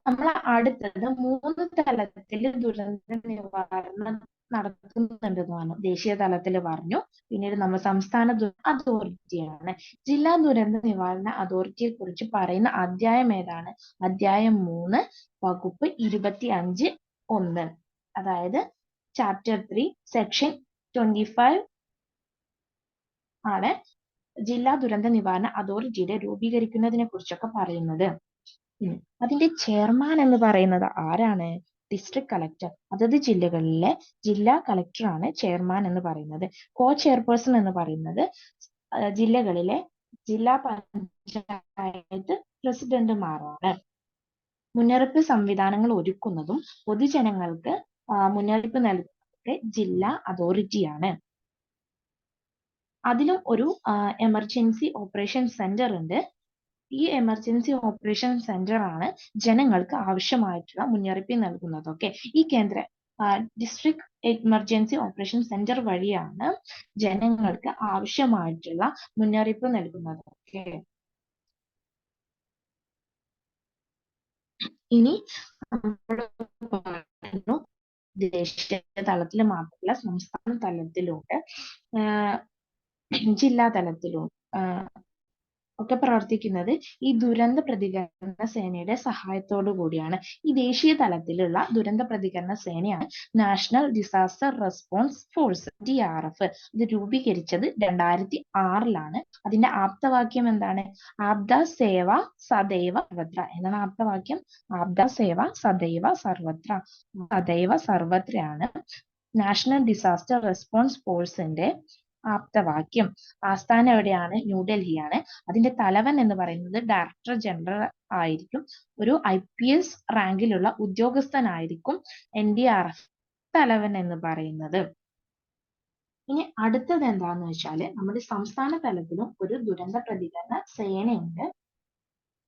S1: നമ്മൾ അടുത്തത് മൂന്ന് തലത്തിൽ ദുരന്ത നിവാരണം നടത്തുന്നുണ്ടെന്നാണ്. ദേശീയ തലത്തിൽ പറഞ്ഞു. പിന്നീട് നമ്മൾ സംസ്ഥാന അതോറിറ്റിയാണ് ജില്ലാ ദുരന്ത നിവാരണ അതോറിറ്റിയെ കുറിച്ച് പറയുന്ന അധ്യായം ഏതാണ്? അധ്യായം മൂന്ന് വകുപ്പ് ഇരുപത്തി അഞ്ച് ഒന്ന്. അതായത് chapter three section twenty five ആണ്. ജില്ലാ ദുരന്ത നിവാരണ അതോറിറ്റിയുടെ രൂപീകരിക്കുന്നതിനെ കുറിച്ചൊക്കെ പറയുന്നത്. അതിന്റെ ചെയർമാൻ എന്ന് പറയുന്നത് ആരാണ്? ഡിസ്ട്രിക്ട് കളക്ടർ അതത് ജില്ലകളിലെ ജില്ലാ കളക്ടറാണ് ചെയർമാൻ എന്ന് പറയുന്നത്. കോ ചെയർപേഴ്സൺ എന്ന് പറയുന്നത് ജില്ലകളിലെ ജില്ലാ പഞ്ചായത്ത് പ്രസിഡന്റുമാരാണ്. മുന്നറിയിപ്പ് സംവിധാനങ്ങൾ ഒരുക്കുന്നതും പൊതുജനങ്ങൾക്ക് മുന്നറിയിപ്പ് നൽകുന്നത് ജില്ലാ അതോറിറ്റിയാണ്. അതിലും ഒരു എമർജൻസി ഓപ്പറേഷൻ സെന്റർ ഉണ്ട്. ഈ എമർജൻസി ഓപ്പറേഷൻ സെന്റർ ആണ് ജനങ്ങൾക്ക് ആവശ്യമായിട്ടുള്ള മുന്നറിയിപ്പ് നൽകുന്നത്. ഓക്കെ? ഈ കേന്ദ്ര ഡിസ്ട്രിക്ട് എമർജൻസി ഓപ്പറേഷൻ സെന്റർ വഴിയാണ് ജനങ്ങൾക്ക് ആവശ്യമായിട്ടുള്ള മുന്നറിയിപ്പ് നൽകുന്നത്. ഓക്കെ? ഇനി ദേശീയ തലത്തിൽ മാത്രമല്ല സംസ്ഥാന തലത്തിലൂടെ ജില്ലാ തലത്തിലും ഒക്കെ പ്രവർത്തിക്കുന്നത് ഈ ദുരന്ത പ്രതികരണ സേനയുടെ സഹായത്തോടു കൂടിയാണ്. ഈ ദേശീയ തലത്തിലുള്ള ദുരന്ത പ്രതികരണ സേനയാണ് national disaster response force D R F ഇത് രൂപീകരിച്ചത് രണ്ടായിരത്തി ആറിലാണ് അതിന്റെ ആപ്തവാക്യം എന്താണ്? ആപ്ത സേവ സദൈവ സർവത്ര. എന്നാണ് ആപ്തവാക്യം. ആപ്ത സേവ സദൈവ സർവത്ര. സദൈവ സർവത്രയാണ് നാഷണൽ ഡിസാസ്റ്റർ റെസ്പോൺസ് ഫോഴ്സിന്റെ ആപ്തവാക്യം. ആസ്ഥാനം എവിടെയാണ്? ന്യൂഡൽഹിയാണ് അതിന്റെ തലവൻ എന്ന് പറയുന്നത് ഡയറക്ടർ ജനറൽ ആയിരിക്കും. ഒരു ഐ പി എസ് റാങ്കിലുള്ള ഉദ്യോഗസ്ഥനായിരിക്കും എൻ ഡി ആർ എഫ് തലവൻ എന്ന് പറയുന്നത്. ഇനി അടുത്തത് എന്താന്ന് വെച്ചാൽ നമ്മുടെ സംസ്ഥാന തലത്തിലും ഒരു ദുരന്ത പ്രതികരണ സേനയുണ്ട്.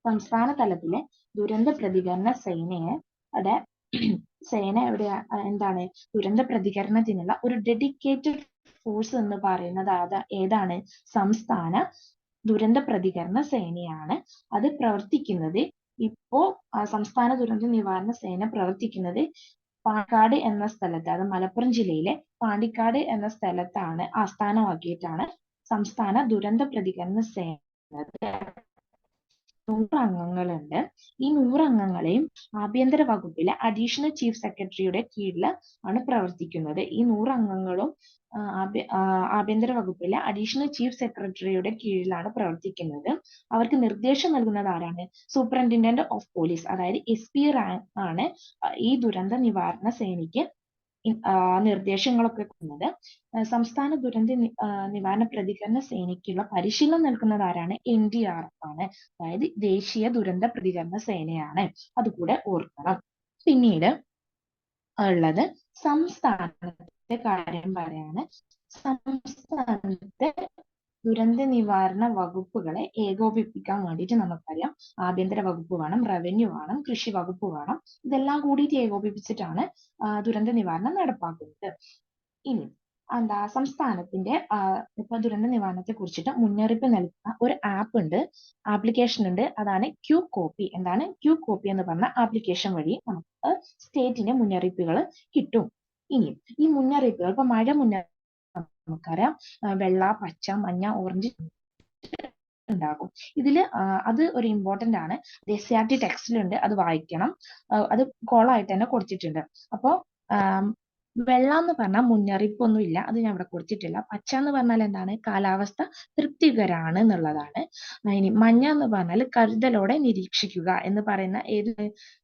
S1: സംസ്ഥാന തലത്തിലെ ദുരന്ത പ്രതികരണ സേനയെ അവിടെ സേന എവിടെ എന്താണ്? ദുരന്ത പ്രതികരണത്തിനുള്ള ഒരു ഡെഡിക്കേറ്റഡ് ഫോഴ്സ് എന്ന് പറയുന്നത് അത് ഏതാണ്? സംസ്ഥാന ദുരന്ത പ്രതികരണ സേനയാണ്. അത് പ്രവർത്തിക്കുന്നത് ഇപ്പോ സംസ്ഥാന ദുരന്ത നിവാരണ സേന പ്രവർത്തിക്കുന്നത് പാണ്ടിക്കാട് എന്ന സ്ഥലത്ത് അത് മലപ്പുറം ജില്ലയിലെ പാണ്ടിക്കാട് എന്ന സ്ഥലത്താണ് ആസ്ഥാനമാക്കിയിട്ടാണ് സംസ്ഥാന ദുരന്ത പ്രതികരണ സേന. നൂറ് അംഗങ്ങളുണ്ട് ഈ നൂറ് അംഗങ്ങളെയും ആഭ്യന്തര വകുപ്പിലെ അഡീഷണൽ ചീഫ് സെക്രട്ടറിയുടെ കീഴിൽ ആണ് പ്രവർത്തിക്കുന്നത്. ഈ നൂറ് അംഗങ്ങളും ആഭ്യന്തര വകുപ്പിലെ അഡീഷണൽ ചീഫ് സെക്രട്ടറിയുടെ കീഴിലാണ് പ്രവർത്തിക്കുന്നത്. അവർക്ക് നിർദ്ദേശം നൽകുന്നത് ആരാണ്? സൂപ്രണ്ടിൻഡന്റ് ഓഫ് പോലീസ് അതായത് എസ് പി റാങ്ക് ആണ് ഈ ദുരന്ത നിവാരണ സേനയ്ക്ക് നിർദ്ദേശങ്ങളൊക്കെ കൊടുക്കുന്നത്. സംസ്ഥാന ദുരന്ത നിവാരണ പ്രതികരണ സേനയ്ക്കുള്ള പരിശീലനം നൽകുന്നത് ആരാണ്? എൻ ഡി ആർ എഫ് ആണ്. അതായത് ദേശീയ ദുരന്ത പ്രതികരണ സേനയാണ്. അതുകൂടെ ഓർക്കണം. പിന്നീട് ഉള്ളത് സംസ്ഥാനത്തെ കാര്യം പറയാണ് സംസ്ഥാനത്തെ ദുരന്ത നിവാരണ വകുപ്പുകളെ ഏകോപിപ്പിക്കാൻ വേണ്ടിയിട്ട് നമുക്കറിയാം. ആഭ്യന്തര വകുപ്പ് വേണം റവന്യൂ വേണം കൃഷി വകുപ്പ് വേണം. ഇതെല്ലാം കൂടിയിട്ട് ഏകോപിപ്പിച്ചിട്ടാണ് ദുരന്ത നിവാരണം നടപ്പാക്കുന്നത്. ഇനി എന്താ സംസ്ഥാനത്തിന്റെ ഇപ്പൊ ദുരന്ത നിവാരണത്തെ കുറിച്ചിട്ട് മുന്നറിയിപ്പ് നൽകുന്ന ഒരു ആപ്പ് ഉണ്ട്. ആപ്ലിക്കേഷൻ ഉണ്ട്. അതാണ് ക്യൂ കോപ്പി എന്താണ്? ക്യൂ കോപ്പി എന്ന് പറഞ്ഞ ആപ്ലിക്കേഷൻ വഴി നമുക്ക് സ്റ്റേറ്റിന്റെ മുന്നറിയിപ്പുകൾ കിട്ടും. ഇനി ഈ മുന്നറിയിപ്പുകൾ ഇപ്പൊ മഴ മുന്നറിയിപ്പ് നമുക്കറിയാം. വെള്ള പച്ച മഞ്ഞ ഓറഞ്ച് ഉണ്ടാകും. ഇതിൽ അത് ഒരു ഇമ്പോർട്ടന്റ് ആണ്. എസ് സി ആർ ടി ടെക്സ്റ്റിലുണ്ട് അത് വായിക്കണം. അത് കോളായിട്ട് തന്നെ കൊടുത്തിട്ടുണ്ട്. അപ്പോ ആം, വെള്ള എന്ന് പറഞ്ഞാൽ മുന്നറിയിപ്പൊന്നുമില്ല. അത് ഞാൻ ഇവിടെ കൊടുത്തിട്ടില്ല. പച്ച എന്ന് പറഞ്ഞാൽ എന്താണ്? കാലാവസ്ഥ തൃപ്തികരാണ് എന്നുള്ളതാണ്. ഇനി മഞ്ഞ എന്ന് പറഞ്ഞാൽ കരുതലോടെ നിരീക്ഷിക്കുക എന്ന് പറയുന്ന ഏത്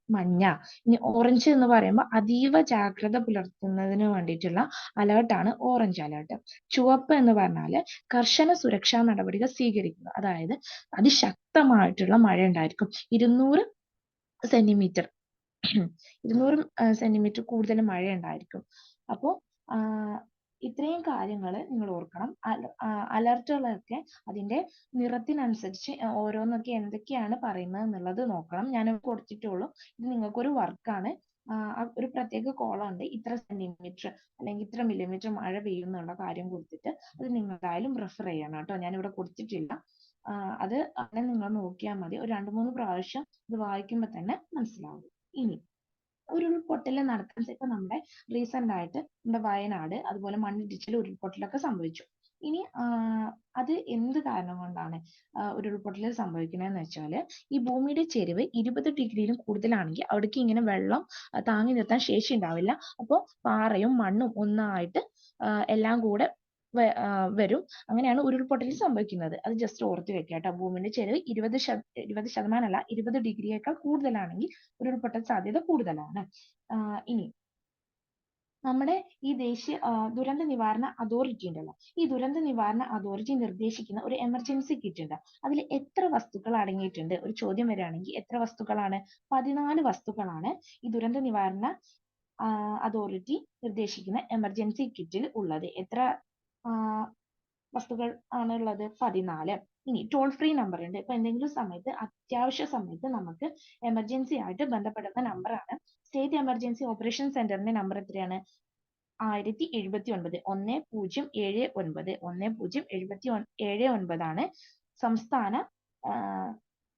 S1: മഞ്ഞ? ഇനി ഓറഞ്ച് എന്ന് പറയുമ്പോൾ അതീവ ജാഗ്രത പുലർത്തുന്നതിന് വേണ്ടിയിട്ടുള്ള അലേർട്ടാണ് ഓറഞ്ച് അലേർട്ട് ചുവപ്പ് എന്ന് പറഞ്ഞാൽ കർശന സുരക്ഷാ നടപടികൾ സ്വീകരിക്കുക. അതായത് അതിശക്തമായിട്ടുള്ള മഴ ഉണ്ടായിരിക്കും ഇരുന്നൂറ് സെന്റിമീറ്റർ ഇരുന്നൂറ് സെന്റിമീറ്റർ കൂടുതൽ മഴ ഉണ്ടായിരിക്കും അപ്പോൾ ഇത്രയും കാര്യങ്ങൾ നിങ്ങൾ ഓർക്കണം. അലർട്ടുകളൊക്കെ അതിന്റെ നിറത്തിനനുസരിച്ച് ഓരോന്നൊക്കെ എന്തൊക്കെയാണ് പറയുന്നത് എന്നുള്ളത് നോക്കണം. ഞാൻ കൊടുത്തിട്ടുള്ളൂ. ഇത് നിങ്ങൾക്കൊരു വർക്കാണ്. ഒരു പ്രത്യേക കോളം ഉണ്ട് ഇത്ര സെന്റിമീറ്റർ അല്ലെങ്കിൽ ഇത്ര മില്ലിമീറ്റർ മഴ പെയ്യും എന്നുള്ള കാര്യം കൊടുത്തിട്ട് അത് നിങ്ങൾ എന്തായാലും റെഫർ ചെയ്യണം കേട്ടോ. ഇവിടെ കൊടുത്തിട്ടില്ല. അത് അങ്ങനെ നിങ്ങൾ നോക്കിയാൽ മതി. ഒരു രണ്ട് മൂന്ന് പ്രാവശ്യം ഇത് വായിക്കുമ്പോൾ തന്നെ മനസ്സിലാവും. ഇനി ഉരുൾപൊട്ടൽ നടക്കാൻ ഇപ്പൊ നമ്മുടെ റീസെന്റ് ആയിട്ട് നമ്മുടെ വയനാട് അതുപോലെ മണ്ണിടിച്ചിൽ ഉരുൾപൊട്ടലൊക്കെ സംഭവിച്ചു. ഇനി ആഹ് അത് എന്ത് കാരണം കൊണ്ടാണ് ആഹ് ഉരുൾപൊട്ടൽ സംഭവിക്കുന്നതെന്ന് വെച്ചാൽ ഈ ഭൂമിയുടെ ചെരിവ് ഇരുപത് ഡിഗ്രിയിലും കൂടുതലാണെങ്കിൽ അവിടേക്ക് ഇങ്ങനെ വെള്ളം താങ്ങി നിർത്താൻ ശേഷി ഉണ്ടാവില്ല അപ്പോൾ പാറയും മണ്ണും ഒന്നായിട്ട് ആഹ് എല്ലാം കൂടെ വരും. അങ്ങനെയാണ് ഉരുൾപൊട്ടൽ സംഭവിക്കുന്നത്. അത് ജസ്റ്റ് ഓർത്തു വെക്കുക കേട്ടോ. ഭൂമിയുടെ ചെരിവ് ഇരുപത് ഇരുപത് ശതമാനം അല്ല ഇരുപത് ഡിഗ്രിയേക്കാൾ കൂടുതലാണെങ്കിൽ ഉരുൾപൊട്ടൽ സാധ്യത കൂടുതലാണ്. ഇനി നമ്മുടെ ഈ ദേശീയ ദുരന്ത നിവാരണ അതോറിറ്റി ഉണ്ടല്ലോ. ഈ ദുരന്ത നിവാരണ അതോറിറ്റി നിർദ്ദേശിക്കുന്ന ഒരു എമർജൻസി കിറ്റ് ഉണ്ട്. അതിൽ എത്ര വസ്തുക്കൾ അടങ്ങിയിട്ടുണ്ട്? ഒരു ചോദ്യം വരികയാണെങ്കിൽ എത്ര വസ്തുക്കളാണ്? പതിനാല് വസ്തുക്കളാണ് ഈ ദുരന്ത നിവാരണ അതോറിറ്റി നിർദ്ദേശിക്കുന്ന എമർജൻസി കിറ്റിൽ ഉള്ളത്. എത്ര വസ്തുക്കൾ ആണ് ഉള്ളത്. പതിനാല്. ഇനി ടോൾ ഫ്രീ നമ്പർ ഉണ്ട്. ഇപ്പൊ എന്തെങ്കിലും സമയത്ത് അത്യാവശ്യ സമയത്ത് നമുക്ക് എമർജൻസി ആയിട്ട് ബന്ധപ്പെടുന്ന number ആണ്. സ്റ്റേറ്റ് എമർജൻസി ഓപ്പറേഷൻ സെന്ററിന്റെ നമ്പർ എത്രയാണ്? ആയിരത്തി എഴുപത്തി ഒൻപത് ഒന്ന് പൂജ്യം ഏഴ് ഒൻപത്. ഒന്ന് പൂജ്യം എഴുപത്തി ഏഴ് ഒൻപതാണ് സംസ്ഥാന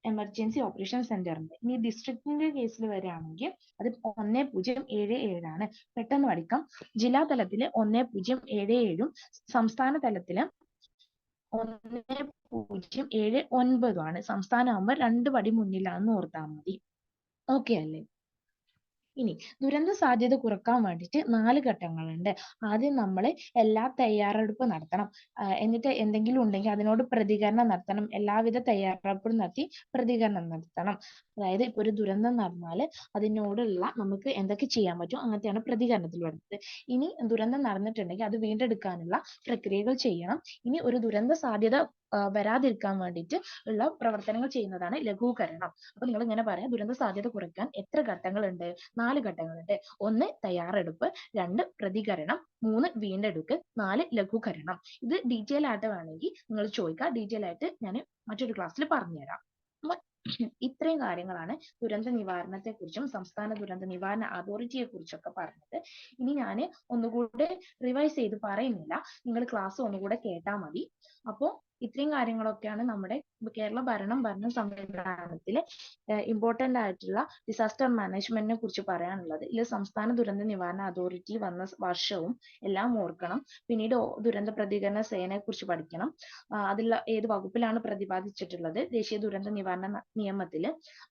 S1: എമർജൻസി ഓപ്പറേഷൻ സെന്ററിന്റെ ഇനി ഡിസ്ട്രിക്റ്റിന്റെ കേസിൽ വരികയാണെങ്കിൽ അത് ഒന്ന് പൂജ്യം ഏഴ് ഏഴാണ്. പെട്ടെന്ന് പഠിക്കാം. ജില്ലാ തലത്തിൽ ഒന്ന് പൂജ്യം ഏഴ് ഏഴും സംസ്ഥാന തലത്തിൽ ഒന്ന് പൂജ്യം ഏഴ് ഒൻപതുമാണ് സംസ്ഥാനമാകുമ്പോൾ രണ്ട് പടി മുന്നിലാണെന്ന് ഓർത്താൽ മതി. ഓക്കെ അല്ലേ? ഇനി ദുരന്ത സാധ്യത കുറയ്ക്കാൻ വേണ്ടിയിട്ട് നാല് ഘട്ടങ്ങളുണ്ട്. ആദ്യം നമ്മൾ എല്ലാ തയ്യാറെടുപ്പ് നടത്തണം. എന്നിട്ട് എന്തെങ്കിലും ഉണ്ടെങ്കിൽ അതിനോട് പ്രതികരണം നടത്തണം. എല്ലാവിധ തയ്യാറെടുപ്പും നടത്തി പ്രതികരണം നടത്തണം. അതായത് ഇപ്പൊ ഒരു ദുരന്തം നടന്നാൽ അതിനോടുള്ള നമുക്ക് എന്തൊക്കെ ചെയ്യാൻ പറ്റും അങ്ങനത്തെയാണ് പ്രതികരണത്തിൽ വരുന്നത്. ഇനി ദുരന്തം നടന്നിട്ടുണ്ടെങ്കിൽ അത് വീണ്ടെടുക്കാനുള്ള പ്രക്രിയകൾ ചെയ്യണം. ഇനി ഒരു ദുരന്ത സാധ്യത വരാതിരിക്കാൻ വേണ്ടിയിട്ട് ഉള്ള പ്രവർത്തനങ്ങൾ ചെയ്യുന്നതാണ് ലഘൂകരണം. അപ്പൊ നിങ്ങൾ ഇങ്ങനെ പറയാം ദുരന്ത സാധ്യത കുറയ്ക്കാൻ എത്ര ഘട്ടങ്ങളുണ്ട്? നാല് ഘട്ടങ്ങളുണ്ട്. ഒന്ന് തയ്യാറെടുപ്പ്. രണ്ട് പ്രതികരണം. മൂന്ന് വീണ്ടെടുക്കൽ നാല് ലഘൂകരണം. ഇത് ഡീറ്റെയിൽ ആയിട്ട് വേണമെങ്കിൽ നിങ്ങൾ ചോദിക്കുക ഡീറ്റെയിൽ ആയിട്ട് ഞാൻ മറ്റൊരു ക്ലാസ്സിൽ പറഞ്ഞുതരാം. ഇത്രയും കാര്യങ്ങളാണ് ദുരന്ത നിവാരണത്തെ കുറിച്ചും സംസ്ഥാന ദുരന്ത നിവാരണ അതോറിറ്റിയെ കുറിച്ചൊക്കെ പറഞ്ഞത്. ഇനി ഞാൻ ഒന്നുകൂടെ റിവൈസ് ചെയ്ത് പറയുന്നില്ല. നിങ്ങൾ ക്ലാസ് ഒന്നുകൂടെ കേട്ടാൽ മതി. അപ്പോ ഇത്രയും കാര്യങ്ങളൊക്കെയാണ് നമ്മുടെ കേരള ഭരണം ഭരണ സംവിധാനത്തിലെ ഇമ്പോർട്ടന്റ് ആയിട്ടുള്ള ഡിസാസ്റ്റർ മാനേജ്മെന്റിനെ കുറിച്ച് പറയാനുള്ളത്. ഇതിൽ സംസ്ഥാന ദുരന്ത നിവാരണ അതോറിറ്റി വന്ന വർഷവും എല്ലാം ഓർക്കണം. പിന്നീട് ദുരന്ത പ്രതികരണ സേനയെ കുറിച്ച് പഠിക്കണം. അതിൽ ഏത് വകുപ്പിലാണ് പ്രതിപാദിച്ചിട്ടുള്ളത്? ദേശീയ ദുരന്ത നിവാരണ നിയമത്തിൽ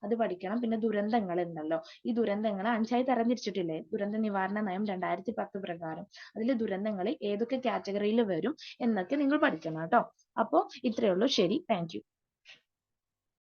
S1: അത് പഠിക്കണം. പിന്നെ ദുരന്തങ്ങൾ ഉണ്ടല്ലോ ഈ ദുരന്തങ്ങൾ അഞ്ചായി തരംതിരിച്ചിട്ടില്ലേ? ദുരന്ത നിവാരണ നയം രണ്ടായിരത്തി പത്ത് പ്രകാരം. അതിൽ ദുരന്തങ്ങൾ ഏതൊക്കെ കാറ്റഗറിയിൽ വരും എന്നൊക്കെ നിങ്ങൾ പഠിക്കണം കേട്ടോ. അപ്പോ ഇത്രയേ ഉള്ളൂ. ശരി. താങ്ക്